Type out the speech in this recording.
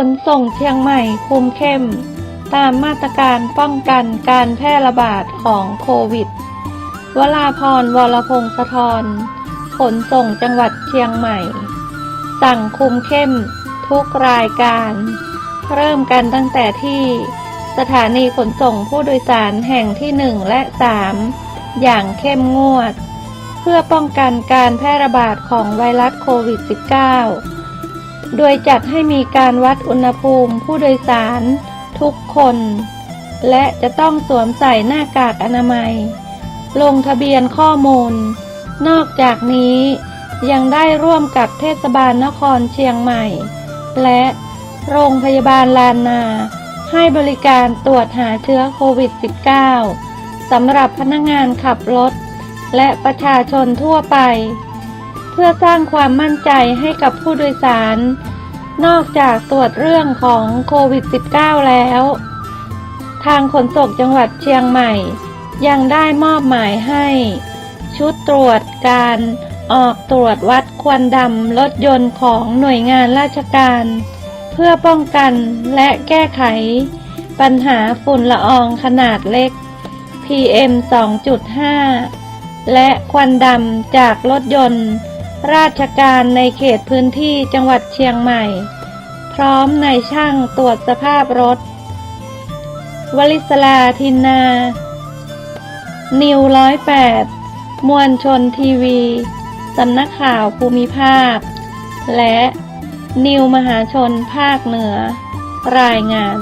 ขนส่งเชียงใหม่คุมเข้ม ตามมาตรการป้องกันการแพร่ระบาดของโควิด วราพรวรพงศธรขนส่งจังหวัดเชียงใหม่ สั่งคุมเข้มทุกรายการ เริ่มกันตั้งแต่ที่สถานีขนส่งผู้โดยสารแห่งที่ 1 และ 3 อย่างเข้มงวด เพื่อป้องกันการแพร่ระบาดของไวรัสโควิด -19 โดยจัดให้มีการวัดอุณหภูมิผู้โดยสารทุกคน และจะต้องสวมใส่หน้ากากอนามัย ลงทะเบียนข้อมูล นอกจากนี้ยังได้ร่วมกับเทศบาลนครเชียงใหม่ และโรงพยาบาลลานนา ให้บริการตรวจหาเชื้อโควิด -19 สำหรับพนักงานขับรถ และประชาชนทั่วไป พื่อสร้างความมั่นใจให้กับผู้โดยสาร นอกจากตรวจเรื่องของโควิด -19 แล้ว ทางขนส่งจังหวัดเชียงใหม่ ยังได้มอบหมายให้ ชุดตรวจการออกตรวจวัดควันดำรถยนต์ของหน่วยงานราชการ เพื่อป้องกันและแก้ไข ปัญหาฝุ่นละอองขนาดเล็ก PM 2.5 และควันดำจากรถยนต์ ราชการในเขตพื้นที่จังหวัดเชียงใหม่ พร้อมในายช่างตรวจสภาพรถ วลิศลาทินนา นิวร้อยแปดมวลชนทีวี สำนักข่าวภูมิภาค และนิวมหาชนภาคเหนือ รายงาน